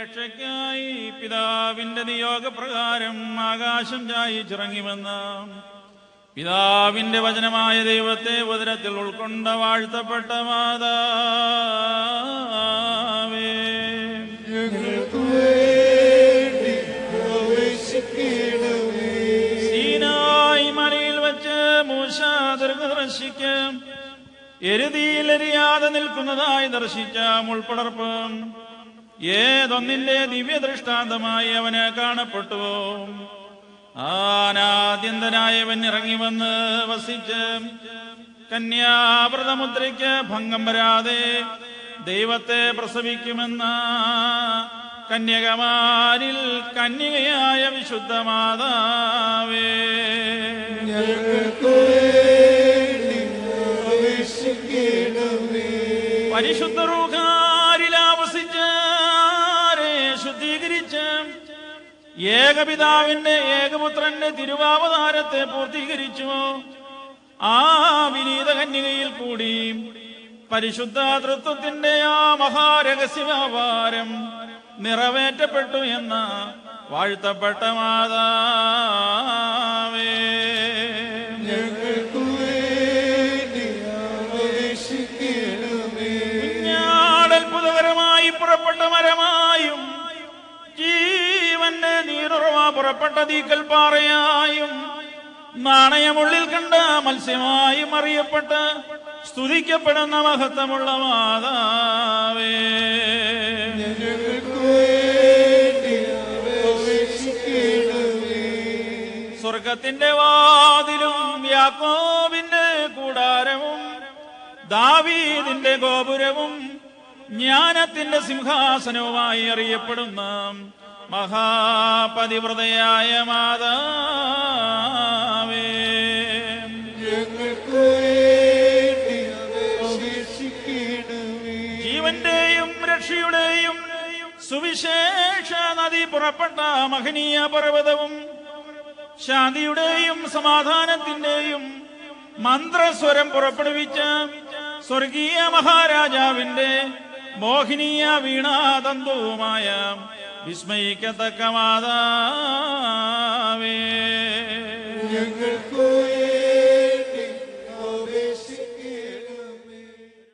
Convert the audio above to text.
രക്ഷയ്ക്കായി പിതാവിന്റെ നിയോഗപ്രകാരം ആകാശം ചായിച്ചിറങ്ങി വന്ന പിതാവിന്റെ വചനമായ ദൈവത്തെ ഉദരത്തിൽ ഉൾക്കൊണ്ട വാഴ്ത്തപ്പെട്ട മാതാവേ. സീനായി മലയിൽ വെച്ച് മൂശ എരുതിയിലെരിയാതെ നിൽക്കുന്നതായി ദർശിച്ച മുൾപ്പടർപ്പ് ഏതൊന്നിന്റെ ദിവ്യ ദൃഷ്ടാന്തമായി അവന് കാണപ്പെട്ടുവോ ആനാദ്യന്തനായവൻ ഇറങ്ങി വന്ന് വസിച്ച് കന്യാവ്രതമുദ്രയ്ക്ക് ഭംഗം വരാതെ ദൈവത്തെ പ്രസവിക്കുമെന്ന കന്യകമാരിൽ കന്യകയായ വിശുദ്ധ മാതാവേ പരിശുദ്ധ റൂഹാരിലാവസിച്ച് ഏകപിതാവിന്റെ ഏകപുത്രന്റെ തിരുവാവതാരത്തെ പൂർത്തീകരിച്ചു. ആ വിനീത കന്യകയിൽ കൂടി പരിശുദ്ധ തൃത്വത്തിന്റെ ആ മഹാരഹസ്യ വ്യാപാരം നിറവേറ്റപ്പെട്ടു എന്ന വാഴ്ത്തപ്പെട്ട മാതാവേ നീരുറവ പുറപ്പെട്ട തീക്കൽ പാറയായും നാണയമുള്ളിൽ കണ്ട മത്സ്യമായും അറിയപ്പെട്ട് സ്തുതിക്കപ്പെടുന്ന മഹത്വമുള്ള മാതാവേ. സ്വർഗത്തിന്റെ വാതിലും യാക്കോവിന്റെ കൂടാരവും ദാവീദിന്റെ ഗോപുരവും ജ്ഞാനത്തിന്റെ സിംഹാസനവുമായി അറിയപ്പെടുന്ന മഹാപതിവ്രതയായ മാതാവേ. ജീവന്റെയും രക്ഷയുടെയും സുവിശേഷ നദി പുറപ്പെട്ട മഹനീയ പർവതവും ശാന്തിയുടെയും സമാധാനത്തിന്റെയും മന്ത്രസ്വരം പുറപ്പെടുവിച്ച സ്വർഗീയ മഹാരാജാവിന്റെ മോഹിനീയ വീണാതന്തുവുമായ विस्मयकवादा